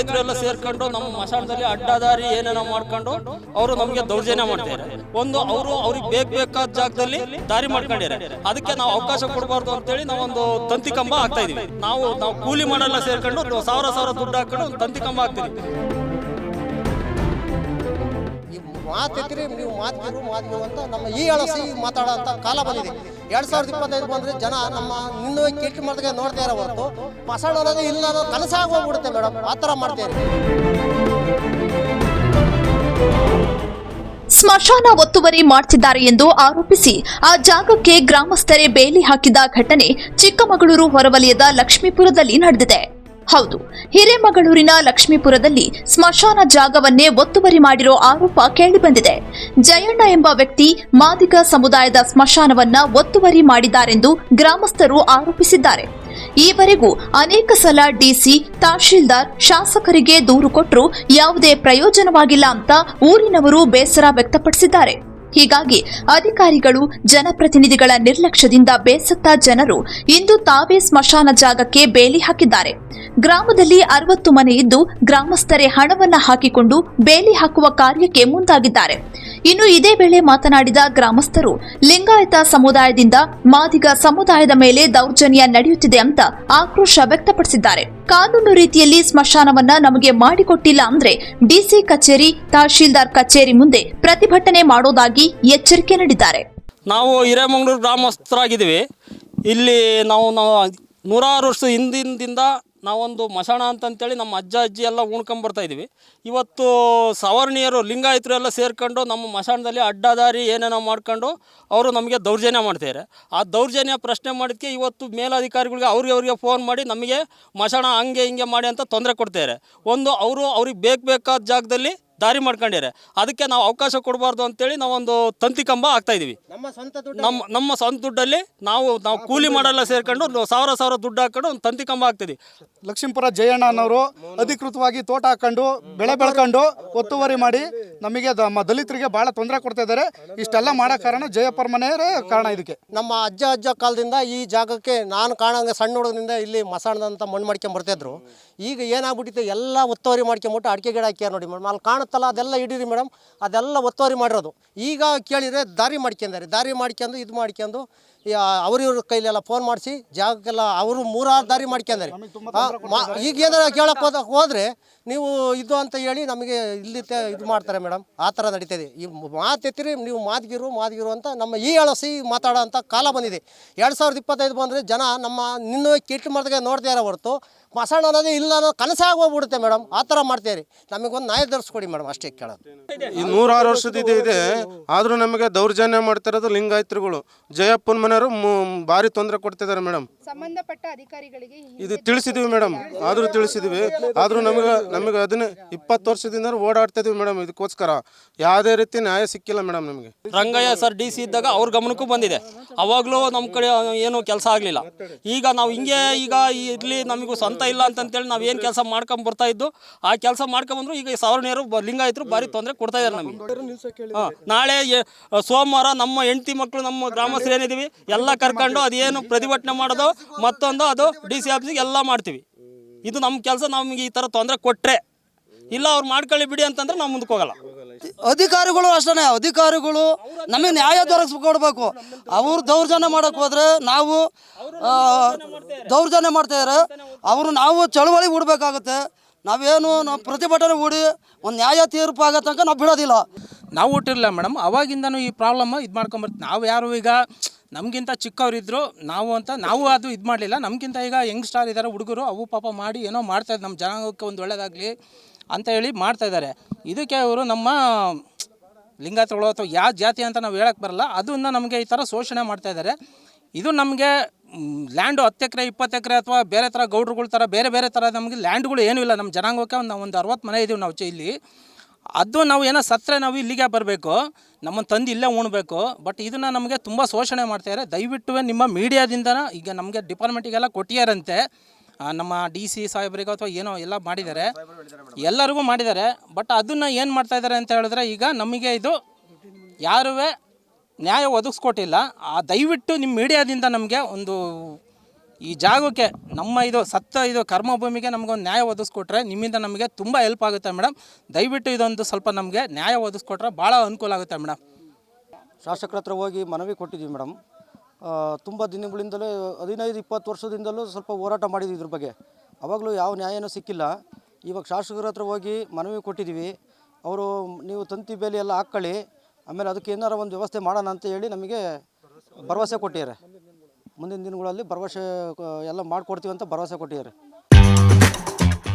ಲಿಂಗಾಯತರೆಲ್ಲ ಸೇರ್ಕೊಂಡು ನಮ್ಮ ಮಸಾಣದಲ್ಲಿ ಅಡ್ಡದಾರಿ ಏನೇನೋ ಮಾಡ್ಕೊಂಡು ಅವರು ನಮಗೆ ದೌರ್ಜನ್ಯ ಮಾಡ್ತಾರೆ ಒಂದು ಅವರು ಅವ್ರಿಗೆ ಬೇಕ್ ಬೇಕಾದ ಜಾಗದಲ್ಲಿ ದಾರಿ ಮಾಡ್ಕೊಂಡಿದ್ದಾರೆ. ಅದಕ್ಕೆ ನಾವು ಅವಕಾಶ ಕೊಡಬಾರ್ದು ಅಂತೇಳಿ ನಾವೊಂದು ತಂತಿ ಕಂಬ ಆಗ್ತಾ ಇದೀವಿ. ನಾವು ನಾವು ಕೂಲಿ ಮಾಡಲ್ಲ ಸೇರ್ಕೊಂಡು ಸಾವಿರ ಸಾವಿರ ದುಡ್ಡು ಹಾಕೊಂಡು ಒಂದು ತಂತಿ ಕಂಬ ಈ ಮಾತಿದ್ರಿ ನೀವು ಮಾತಿರು ಮಾತಿರು ಅಂತ ನಮ್ಮ ಈ ಅಳಸಿ ಮಾತಾಡೋಂಥ ಕಾಲ ಬಂದಿದೆ. ಎರಡ್ ಸಾವಿರದ ಇಪ್ಪತ್ತೈದು ಬಂದ್ರೆ ಜನ ನಮ್ಮ ನಿನ್ನ ಕೆಟ್ಟ ಮಾಡಿದಾಗ ನೋಡ್ತಾ ಇರೋ ಹೊರತು ಮಸಾಣ ಅನ್ನೋದು ಇಲ್ಲ ಅನ್ನೋ ಕನಸಾಗಿ ಹೋಗ್ಬಿಡುತ್ತೆ ಮೇಡಮ್. ಆ ಥರ ಮಾಡ್ತೀರಿ ಸ್ಮಶಾನ ಒತ್ತುವರಿ ಮಾಡ್ತಿದ್ದಾರೆ ಎಂದು ಆರೋಪಿಸಿ, ಆ ಜಾಗಕ್ಕೆ ಗ್ರಾಮಸ್ಥರೇ ಬೇಲಿ ಹಾಕಿದ ಘಟನೆ ಚಿಕ್ಕಮಗಳೂರು ಹೊರವಲಯದ ಲಕ್ಷ್ಮೀಪುರದಲ್ಲಿ ನಡೆದಿದೆ. ಹೌದು, ಹಿರೇಮಗಳೂರಿನ ಲಕ್ಷ್ಮೀಪುರದಲ್ಲಿ ಸ್ಮಶಾನ ಜಾಗವನ್ನೇ ಒತ್ತುವರಿ ಮಾಡಿರೋ ಆರೋಪ ಕೇಳಿಬಂದಿದೆ. ಜಯಣ್ಣ ಎಂಬ ವ್ಯಕ್ತಿ ಮಾದಿಗ ಸಮುದಾಯದ ಸ್ಮಶಾನವನ್ನ ಒತ್ತುವರಿ ಮಾಡಿದ್ದಾರೆಂದು ಗ್ರಾಮಸ್ಥರು ಆರೋಪಿಸಿದ್ದಾರೆ. ಈವರೆಗೂ ಅನೇಕ ಸಲ ಡಿಸಿ ತಹಶೀಲ್ದಾರ್, ಶಾಸಕರಿಗೆ ದೂರು ಕೊಟ್ಟರೂ ಯಾವುದೇ ಪ್ರಯೋಜನವಾಗಿಲ್ಲ ಅಂತ ಊರಿನವರು ಬೇಸರ ವ್ಯಕ್ತಪಡಿಸಿದ್ದಾರೆ. ಹೀಗಾಗಿ ಅಧಿಕಾರಿಗಳು, ಜನಪ್ರತಿನಿಧಿಗಳ ನಿರ್ಲಕ್ಷ್ಯದಿಂದ ಬೇಸತ್ತ ಜನರು ಇಂದು ತಾವೇ ಸ್ಮಶಾನ ಜಾಗಕ್ಕೆ ಬೇಲಿ ಹಾಕಿದ್ದಾರೆ. ಗ್ರಾಮದಲ್ಲಿ ಅರವತ್ತು ಮನೆ ಇದ್ದು ಗ್ರಾಮಸ್ಥರೇ ಹಣವನ್ನ ಹಾಕಿಕೊಂಡು ಬೇಲಿ ಹಾಕುವ ಕಾರ್ಯಕ್ಕೆ ಮುಂದಾಗಿದ್ದಾರೆ. ಇನ್ನು ಇದೇ ವೇಳೆ ಮಾತನಾಡಿದ ಗ್ರಾಮಸ್ಥರು, ಲಿಂಗಾಯತ ಸಮುದಾಯದಿಂದ ಮಾದಿಗ ಸಮುದಾಯದ ಮೇಲೆ ದೌರ್ಜನ್ಯ ನಡೆಯುತ್ತಿದೆ ಅಂತ ಆಕ್ರೋಶ ವ್ಯಕ್ತಪಡಿಸಿದ್ದಾರೆ. ಕಾನೂನು ರೀತಿಯಲ್ಲಿ ಸ್ಮಶಾನವನ್ನ ನಮಗೆ ಮಾಡಿಕೊಟ್ಟಿಲ್ಲ ಅಂದ್ರೆ ಡಿಸಿ ಕಚೇರಿ, ತಹಶೀಲ್ದಾರ್ ಕಚೇರಿ ಮುಂದೆ ಪ್ರತಿಭಟನೆ ಮಾಡೋದಾಗಿ ಎಚ್ಚರಿಕೆ ನೀಡಿದ್ದಾರೆ. ನಾವು ಹಿರೇಮಂಗ್ಳೂರು ಗ್ರಾಮಸ್ಥರಾಗಿದ್ದೀವಿ. ಇಲ್ಲಿ ನಾವು ನಾವು ನೂರಾರು ವರ್ಷ ಹಿಂದಿಂದಿಂದ ನಾವೊಂದು ಮಶಾಣ ಅಂತಂತೇಳಿ ನಮ್ಮ ಅಜ್ಜ, ಅಜ್ಜಿ ಎಲ್ಲ ಉಣ್ಕೊಂಬರ್ತಾ ಇದ್ದೀವಿ ಇವತ್ತು ಸವರ್ಣೀಯರು, ಲಿಂಗಾಯತರು ಎಲ್ಲ ಸೇರ್ಕೊಂಡು ನಮ್ಮ ಮಶಾಣದಲ್ಲಿ ಅಡ್ಡದಾರಿ ಏನೇನೋ ಮಾಡ್ಕೊಂಡು ಅವರು ನಮಗೆ ದೌರ್ಜನ್ಯ ಮಾಡ್ತಿದ್ದಾರೆ ಆ ದೌರ್ಜನ್ಯ ಪ್ರಶ್ನೆ ಮಾಡಿದ್ದಕ್ಕೆ ಇವತ್ತು ಮೇಲಾಧಿಕಾರಿಗಳಿಗೆ ಅವ್ರಿಗೆ ಅವ್ರಿಗೆ ಫೋನ್ ಮಾಡಿ ನಮಗೆ ಮಶಾಣ ಹಂಗೆ ಹಿಂಗೆ ಮಾಡಿ ಅಂತ ತೊಂದರೆ ಕೊಡ್ತಾರೆ ಒಂದು, ಅವರು ಅವ್ರಿಗೆ ಬೇಕು ಬೇಕಾದ ಜಾಗದಲ್ಲಿ ದಾರಿ ಮಾಡ್ಕೊಂಡಿದ್ದಾರೆ. ಅದಕ್ಕೆ ನಾವು ಅವಕಾಶ ಕೊಡಬಾರ್ದು ಅಂತೇಳಿ ನಾವೊಂದು ತಂತಿ ಕಂಬ ಆಗ್ತಾ ಇದೀವಿ. ನಮ್ಮ ಸ್ವಂತ ದುಡ್ಡು ನಮ್ಮ ನಮ್ಮ ಸ್ವಂತ ದುಡ್ಡಲ್ಲಿ ನಾವು ನಾವು ಕೂಲಿ ಮಾಡಲ್ಲ ಸೇರ್ಕೊಂಡು ಒಂದು ಸಾವಿರ ಸಾವಿರ ದುಡ್ಡು ಹಾಕೊಂಡು ಒಂದು ತಂತಿ ಕಂಬ ಹಾಕ್ತಿದ್ವಿ. ಲಕ್ಷ್ಮೀಪುರ ಜಯಣ್ಣ ಅನ್ನೋರು ಅಧಿಕೃತವಾಗಿ ತೋಟ ಹಾಕೊಂಡು ಬೆಳೆ ಬೆಳ್ಕೊಂಡು ಒತ್ತುವರಿ ಮಾಡಿ ನಮಗೆ ನಮ್ಮ ದಲಿತರಿಗೆ ಬಹಳ ತೊಂದರೆ ಕೊಡ್ತಾ ಇದ್ದಾರೆ. ಇಷ್ಟೆಲ್ಲ ಮಾಡೋ ಕಾರಣ ಜಯಪರ್ಮನೆಯರೇ ಮನೆಯವರೇ ಕಾರಣ ಇದಕ್ಕೆ. ನಮ್ಮ ಅಜ್ಜ ಅಜ್ಜ ಕಾಲದಿಂದ ಈ ಜಾಗಕ್ಕೆ ನಾನು ಕಾಣಂಗೆ ಸಣ್ಣ ಹುಡುಗನಿಂದ ಇಲ್ಲಿ ಮಸಾಣದಂತ ಮಣ್ಣು ಮಾಡ್ಕೊಂಡ್ ಬರ್ತಿದ್ರು. ಈಗ ಏನಾಗ್ಬಿಟ್ಟಿದೆ ಎಲ್ಲ ಒತ್ತುವರಿ ಮಾಡ್ಕೊಂಬಿಟ್ಟು ಅಡಿಕೆ ಗಿಡ ಹಾಕ್ಯಾರ ನೋಡಿ ಮೇಡಮ್. ಅಲ್ಲಿ ಕಾಣುತ್ತಲ್ಲ ಅದೆಲ್ಲ ಇಡೀರಿ ಮೇಡಮ್. ಅದೆಲ್ಲ ಒತ್ತುವರಿ ಮಾಡಿರೋದು. ಈಗ ಕೇಳಿದರೆ ದಾರಿ ಮಾಡ್ಕೊಂಡಾರೆ. ದಾರಿ ಮಾಡ್ಕೊಂಡು ಇದು ಮಾಡ್ಕೊಂಡು ಅವ್ರ ಇವ್ರ ಕೈಲೆಲ್ಲ ಫೋನ್ ಮಾಡಿಸಿ ಜಾಗಕ್ಕೆಲ್ಲ ಅವರು ಮೂರಾರು ದಾರಿ ಮಾಡ್ಕೊಂಡಾರೆ. ಈಗ ಏನಾರ ಕೇಳಕ್ಕೆ ಹೋದ ಹೋದ್ರೆ ನೀವು ಇದು ಅಂತ ಹೇಳಿ ನಮಗೆ ಇಲ್ಲಿ ಇದು ಮಾಡ್ತಾರೆ ಮೇಡಮ್. ಆ ಥರ ನಡೀತದೆ. ಈ ಮಾತೆತ್ತಿರಿ ನೀವು ಮಾದಗಿರು ಮಾದಗಿರು ಅಂತ ನಮ್ಮ ಈ ಅಳಸಿ ಮಾತಾಡೋ ಅಂತ ಕಾಲ ಬಂದಿದೆ. ಎರಡು ಸಾವಿರದ ಇಪ್ಪತ್ತೈದು ಬಂದರೆ ಜನ ನಮ್ಮ ನಿನ್ನ ಕಿಟ್ಟು ಮಾಡಿದಾಗ ನೋಡ್ತಾ ಇರೋ ಹೊರತು. ಮಸಾಣ ಅನ್ನೋದೇ ಇಲ್ಲ ಅನ್ನೋ ಕನಸಾಗಿ ಹೋಗ್ಬಿಡುತ್ತೆ ಮೇಡಮ್. ಆ ಥರ ಮಾಡ್ತೀರಿ. ನಮಗೊಂದು ನ್ಯಾಯ ಧರಿಸ್ಕೊಡಿ ಮೇಡಮ್ ಅಷ್ಟೇ ಕೇಳೋದು. ಈ ನೂರಾರು ವರ್ಷದ ಇದು ಇದೆ. ಆದರೂ ನಮಗೆ ದೌರ್ಜನ್ಯ ಮಾಡ್ತಿರೋದು ಲಿಂಗಾಯತರುಗಳು. ಜಯಪ್ಪನ ಮನೆಯವರು ಮು- ಭಾರಿ ತೊಂದರೆ ಕೊಡ್ತಿದ್ದಾರೆ ಮೇಡಮ್. ಸಂಬಂಧಪಟ್ಟ ಅಧಿಕಾರಿಗಳಿಗೆ ಇದು ತಿಳಿಸಿದೀವಿ ಮೇಡಮ್. ಆದರೂ ತಿಳಿಸಿದೀವಿ. ಆದರೂ ನಮಗೆ ನಮಗೆ ಅದನ್ನ ಇಪ್ಪತ್ತು ವರ್ಷದಿಂದ ಓಡಾಡ್ತಾ ಇದೀವಿ ಮೇಡಮ್ ಇದಕ್ಕೋಸ್ಕರ. ಯಾವುದೇ ರೀತಿ ನ್ಯಾಯ ಸಿಕ್ಕಿಲ್ಲ ಮೇಡಮ್ ನಮಗೆ. ರಂಗಯ್ಯ ಸರ್ ಡಿ ಸಿ ಇದ್ದಾಗ ಅವ್ರ ಗಮನಕ್ಕೂ ಬಂದಿದೆ. ಅವಾಗಲೂ ನಮ್ಮ ಕಡೆ ಏನು ಕೆಲಸ ಆಗಲಿಲ್ಲ. ಈಗ ನಾವು ಹಿಂಗೆ ಈಗ ಇರಲಿ ನಮಗೂ ಸ್ವಂತ ಇಲ್ಲ ಅಂತಂತೇಳಿ ನಾವು ಏನು ಕೆಲಸ ಮಾಡ್ಕೊಂಡ್ ಬರ್ತಾ ಇದ್ದು ಆ ಕೆಲಸ ಮಾಡ್ಕೊಂಬಂದ್ರು ಈಗ ಸವರ್ಣಿಯರು ಲಿಂಗ ಲಿಂಗಾಯತರು ಭಾರಿ ತೊಂದರೆ ಕೊಡ್ತಾ ಇದ್ದಾರೆ ನಮಗೆ. ಹಾಂ ನಾಳೆ ಸೋಮವಾರ ನಮ್ಮ ಹೆಂಡತಿ ಮಕ್ಕಳು ನಮ್ಮ ಗ್ರಾಮಸ್ಥರು ಏನಿದ್ದೀವಿ ಎಲ್ಲ ಕರ್ಕೊಂಡು ಅದೇನು ಪ್ರತಿಭಟನೆ ಮಾಡೋದು ಮತ್ತೊಂದು ಅದು ಡಿ ಸಿ ಆಫೀಸಿಗೆ ಎಲ್ಲ ಮಾಡ್ತೀವಿ. ಇದು ನಮ್ಮ ಕೆಲಸ ನಮಗೆ ಈ ಥರ ತೊಂದರೆ ಕೊಟ್ಟರೆ ಇಲ್ಲ ಅವ್ರು ಮಾಡ್ಕೊಳ್ಳಿ ಬಿಡಿ ಅಂತಂದ್ರೆ ನಾವು ಮುಂದಕ್ಕೆ ಹೋಗಲ್ಲ. ಅಧಿಕಾರಿಗಳು ಅಷ್ಟೇ ಅಧಿಕಾರಿಗಳು ನಮಗೆ ನ್ಯಾಯ ದೊರಕಿಸ್ಕೊಡ್ಬೇಕು. ಅವರು ದೌರ್ಜನ್ಯ ಮಾಡಕ್ ಹೋದ್ರೆ ನಾವು ದೌರ್ಜನ್ಯ ಮಾಡ್ತಾರೆ ಅವರು ನಾವು ಚಳುವಳಿ ಹೂಡಬೇಕಾಗುತ್ತೆ. ನಾವೇನು ನಾವು ಪ್ರತಿಭಟನೆ ಹೂಡಿ ಒಂದು ನ್ಯಾಯ ತೀರ್ಪು ಆಗೋ ತನಕ ನಾವು ಬಿಡೋದಿಲ್ಲ. ನಾವು ಹುಟ್ಟಿರಲಿಲ್ಲ ಮೇಡಮ್. ಅವಾಗಿಂದನೂ ಈ ಪ್ರಾಬ್ಲಮ್ ಇದು ಮಾಡ್ಕೊಂಬರ್ತೀವಿ ನಾವು ಯಾರು ಈಗ ನಮಗಿಂತ ಚಿಕ್ಕವರಿದ್ದರು ನಾವು ಅಂತ, ನಾವು ಅದು ಇದು ಮಾಡಲಿಲ್ಲ. ನಮಗಿಂತ ಈಗ ಯಂಗ್ ಸ್ಟಾರ್ ಇದ್ದಾರೆ ಹುಡುಗರು, ಅವು ಪಾಪ ಮಾಡಿ ಏನೋ ಮಾಡ್ತಾಯಿದ್ದು ನಮ್ಮ ಜನಾಂಗಕ್ಕೆ ಒಂದು ಒಳ್ಳೇದಾಗಲಿ. ಅಂತ ಹೇಳಿ ಮಾಡ್ತಾಯಿದ್ದಾರೆ ಇದಕ್ಕೆ ಅವರು ನಮ್ಮ ಲಿಂಗಾಯತಗಳು ಅಥವಾ ಯಾವ ಜಾತಿ ಅಂತ ನಾವು ಹೇಳಕ್ಕೆ ಬರಲ್ಲ. ಅದನ್ನ ನಮಗೆ ಈ ಥರ ಶೋಷಣೆ ಮಾಡ್ತಾ ಇದ್ದಾರೆ. ಇದು ನಮಗೆ ಲ್ಯಾಂಡು ಹತ್ತು ಎಕರೆ, ಇಪ್ಪತ್ತು ಎಕರೆ ಅಥವಾ ಬೇರೆ ಥರ ಗೌಡ್ರುಗಳ ಥರ ಬೇರೆ ಬೇರೆ ಥರ ನಮಗೆ ಲ್ಯಾಂಡ್ಗಳು ಏನೂ ಇಲ್ಲ. ನಮ್ಮ ಜನಾಂಗಕ್ಕೆ ಒಂದು ಒಂದು ಅರವತ್ತು ಮನೆ ಇದ್ದೀವಿ ನಾವು ಇಲ್ಲಿ. ಅದು ನಾವು ಏನೋ ಸತ್ತರೆ ನಾವು ಇಲ್ಲಿಗೆ ಬರಬೇಕು. ನಮ್ಮನ್ನು ತಂದು ಇಲ್ಲೇ ಉಣ್ಬೇಕು. ಬಟ್ ಇದನ್ನು ನಮಗೆ ತುಂಬ ಶೋಷಣೆ ಮಾಡ್ತಾಯಿದ್ದಾರೆ ದಯವಿಟ್ಟು ನಿಮ್ಮ ಮೀಡಿಯಾದಿಂದ ಈಗ ನಮಗೆ ಡಿಪಾರ್ಟ್ಮೆಂಟಿಗೆಲ್ಲ ಕೊಟ್ಟಿಯಾರಂತೆ. ನಮ್ಮ ಡಿ ಸಿ ಸಾಹೇಬರಿಗೂ ಅಥವಾ ಏನೋ ಎಲ್ಲ ಮಾಡಿದ್ದಾರೆ. ಎಲ್ಲರಿಗೂ ಮಾಡಿದ್ದಾರೆ. ಬಟ್ ಅದನ್ನು ಏನು ಮಾಡ್ತಾ ಇದ್ದಾರೆ ಅಂತ ಹೇಳಿದ್ರೆ ಈಗ ನಮಗೆ ಇದು ಯಾರೂ ನ್ಯಾಯ ಒದಗಿಸ್ಕೊಟ್ಟಿಲ್ಲ. ಆ ದಯವಿಟ್ಟು ನಿಮ್ಮ ಮೀಡಿಯಾದಿಂದ ನಮಗೆ ಒಂದು ಈ ಜಾಗಕ್ಕೆ ನಮ್ಮ ಇದು ಸತ್ತ ಇದು ಕರ್ಮಭೂಮಿಗೆ ನಮಗೊಂದು ನ್ಯಾಯ ಒದಗಿಸ್ಕೊಟ್ರೆ ನಿಮ್ಮಿಂದ ನಮಗೆ ತುಂಬ ಹೆಲ್ಪ್ ಆಗುತ್ತೆ ಮೇಡಮ್. ದಯವಿಟ್ಟು ಇದೊಂದು ಸ್ವಲ್ಪ ನಮಗೆ ನ್ಯಾಯ ಒದಗಿಸ್ಕೊಟ್ರೆ ಭಾಳ ಅನುಕೂಲ ಆಗುತ್ತೆ ಮೇಡಮ್. ಶಾಸಕರ ಹತ್ರ ಹೋಗಿ ಮನವಿ ಕೊಟ್ಟಿದ್ದೀವಿ ಮೇಡಮ್. ತುಂಬ ದಿನಗಳಿಂದಲೇ, ಹದಿನೈದು, ಇಪ್ಪತ್ತು ವರ್ಷದಿಂದಲೂ ಸ್ವಲ್ಪ ಹೋರಾಟ ಮಾಡಿದ್ವಿ ಇದ್ರ ಬಗ್ಗೆ. ಅವಾಗಲೂ ಯಾವ ನ್ಯಾಯನೂ ಸಿಕ್ಕಿಲ್ಲ. ಇವಾಗ ಶಾಸಕರ ಹತ್ರ ಹೋಗಿ ಮನವಿ ಕೊಟ್ಟಿದ್ದೀವಿ ಅವರು, ನೀವು ತಂತಿ ಬೇಲಿ ಎಲ್ಲ ಹಾಕ್ಕೊಳ್ಳಿ. ಆಮೇಲೆ ಅದಕ್ಕೆ ಏನಾರ ಒಂದು ವ್ಯವಸ್ಥೆ ಮಾಡೋಣ ಅಂತ ಹೇಳಿ ನಮಗೆ ಭರವಸೆ ಕೊಟ್ಟಿದ್ದಾರೆ. ಮುಂದಿನ ದಿನಗಳಲ್ಲಿ ಭರವಸೆ ಎಲ್ಲ ಮಾಡಿಕೊಡ್ತೀವಿ ಅಂತ ಭರವಸೆ ಕೊಟ್ಟಿದ್ದಾರೆ.